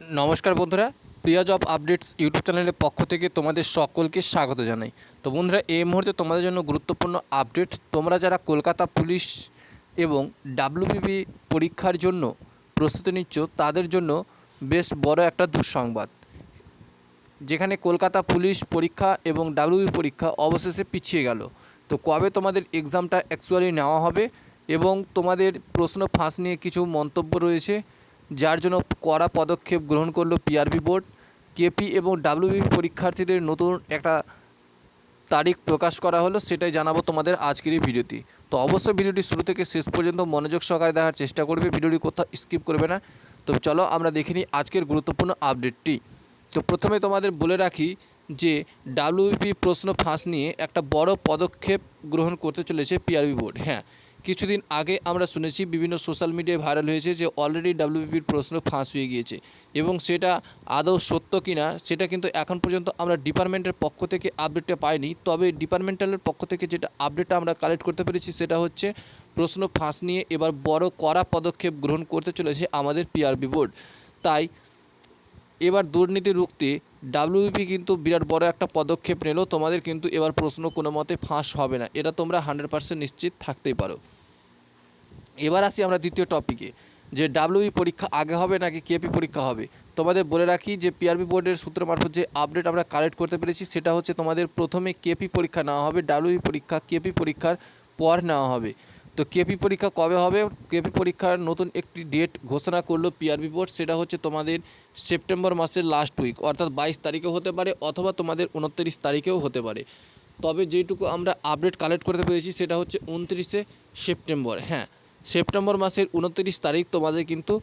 নমস্কার বন্ধুরা প্রিয়া job updates YouTube চ্যানেলের পক্ষ থেকে তোমাদের সকলকে স্বাগত জানাই। তো বন্ধুরা, এই মুহূর্তে তোমাদের জন্য গুরুত্বপূর্ণ আপডেট তোমরা যারা কলকাতা পুলিশ এবং ডাব্লিউবিপি পরীক্ষার জন্য প্রস্তুতি নিচ্ছ, তাদের জন্য বেশ বড় একটা দুঃসংবাদ। যেখানে কলকাতা পুলিশ পরীক্ষা এবং ডাব্লিউবি পরীক্ষা অবশেষে পিছিয়ে গেল। তো কবে তোমাদের এক্সামটা অ্যাকচুয়ালি নেওয়া হবে এবং তোমাদের প্রশ্ন ফাঁস নিয়ে কিছু মন্তব্য রয়েছে যার জন্য কড়া পদক্ষেপ গ্রহণ করল পিআরবি বোর্ড কেপি এবং ডাব্লিউবি পরীক্ষার্থীদের নতুন একটা তারিখ প্রকাশ করা হলো, সেটাই জানাব তোমাদের আজকের এই ভিডিওতে। তো অবশ্যই ভিডিওটি শুরু থেকে শেষ পর্যন্ত মনোযোগ সহকারে দেখার চেষ্টা করবে, ভিডিওটি কোথাও স্কিপ করবে না। তো চলো আমরা দেখে নিই আজকের গুরুত্বপূর্ণ আপডেটটি। তো প্রথমে তোমাদের বলে রাখি যে ডাব্লিউপি প্রশ্ন ফাঁস নিয়ে একটা বড় পদক্ষেপ গ্রহণ করতে চলেছে পিআরবি বোর্ড হ্যাঁ। কিছুদিন আগে আমরা শুনেছি বিভিন্ন সোশ্যাল মিডিয়ায় ভাইরাল হয়েছে যে অলরেডি ডাব্লিউবিপির প্রশ্ন ফাঁস হয়ে গিয়েছে এবং সেটা আদৌ সত্য কিনা সেটা কিন্তু এখন পর্যন্ত আমরা ডিপার্টমেন্টের পক্ষ থেকে আপডেটটা পাইনি। তবে ডিপার্টমেন্টালের পক্ষ থেকে যেটা আপডেটটা আমরা কালেক্ট করতে পেরেছি সেটা হচ্ছে প্রশ্ন ফাঁস নিয়ে এবার বড় কড়া পদক্ষেপ গ্রহণ করতে চলেছে আমাদের পিআরবি বোর্ড তাই এবার দুর্নীতি রুখতে ডাব্লিউপি কিন্তু বিরাট বড় একটা পদক্ষেপ নিল। তোমাদের কিন্তু এবার প্রশ্ন কোনো মতে ফাঁস হবে না। এটা তোমরা হান্ড্রেড পার্সেন্ট নিশ্চিত থাকতেই পারো। এবার আসি আমরা দ্বিতীয় টপিকে যে ডাব্লিউবি পরীক্ষা আগে হবে নাকি কেপি পরীক্ষা হবে? তোমাদের বলে রাখি যে পিআরবি বোর্ডের সূত্র মারফত যে আপডেট আমরা কালেক্ট করতে পেরেছি, সেটা হচ্ছে তোমাদের প্রথমে কেপি পরীক্ষা নেওয়া হবে ডাব্লিউবি পরীক্ষা কেপি পরীক্ষার পর নেওয়া হবে। তো কেপি পরীক্ষা কবে হবে? কেপি পরীক্ষার নতুন একটি ডেট ঘোষণা করল পিআরবি বোর্ড সেটা হচ্ছে তোমাদের সেপ্টেম্বর মাসের লাস্ট উইক অর্থাৎ বাইশ তারিখেও হতে পারে অথবা তোমাদের উনত্রিশ তারিখেও হতে পারে। তবে যেটুকু আমরা আপডেট কালেক্ট করতে পেরেছি, সেটা হচ্ছে উনত্রিশে সেপ্টেম্বর হ্যাঁ। সেপ্টেম্বর মাসের উনত্রিশ তারিখ তোমাদের কিন্তু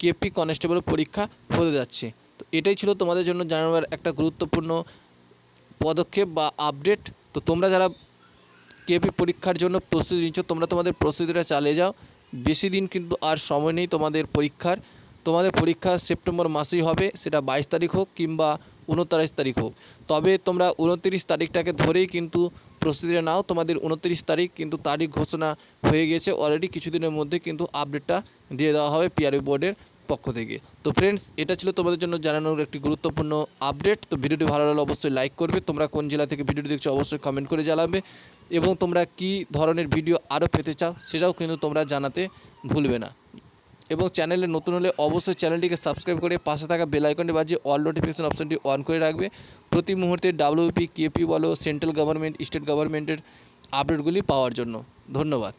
কেপি কনস্টেবল পরীক্ষা হতে যাচ্ছে। তো এটাই ছিল তোমাদের জন্য জানাবার একটা গুরুত্বপূর্ণ পদক্ষেপ বা আপডেট। তো তোমরা যারা কেপি পরীক্ষার জন্য প্রস্তুতি নিচ্ছ, তোমরা তোমাদের প্রস্তুতিটা চালিয়ে যাও। বেশি দিন কিন্তু আর সময় নেই তোমাদের পরীক্ষার। তোমাদের পরীক্ষা সেপ্টেম্বর মাসেই হবে, সেটা বাইশ তারিখ হোক কিংবা উনত্রিশ তারিখ হোক। তবে তোমরা উনত্রিশ তারিখটাকে ধরেই কিন্তু প্রস্তুতিটা নাও, তোমাদের উনত্রিশ তারিখ কিন্তু তারিখ ঘোষণা হয়ে গেছে অলরেডি কিছুদিনের মধ্যে কিন্তু আপডেটটা দিয়ে দেওয়া হবে পিআরবি বোর্ডের পক্ষ থেকে। তো ফ্রেন্ডস এটা ছিল তোমাদের জন্য জানানোর একটি গুরুত্বপূর্ণ আপডেট তো ভিডিওটি ভালো লাগলে অবশ্যই লাইক করবে। তোমরা কোন জেলা থেকে ভিডিওটি দেখছ অবশ্যই কমেন্ট করে জানাবে। এবং তোমরা কি ধরনের ভিডিও আরও পেতে চাও, সেটাও কিন্তু তোমরা জানাতে ভুলবে না। এবং চ্যানেলে নতুন হলে অবশ্যই চ্যানেলটিকে সাবস্ক্রাইব করে পাশে থাকা বেল আইকনটি বাজিয়ে অল নোটিফিকেশন অপশনটি অন করে রাখবে। প্রতি মুহূর্তে ডাব্লিউপি কেপি বলো সেন্ট্রাল গভর্নমেন্ট স্টেট গভর্নমেন্টের আপডেটগুলি পাওয়ার জন্য। ধন্যবাদ।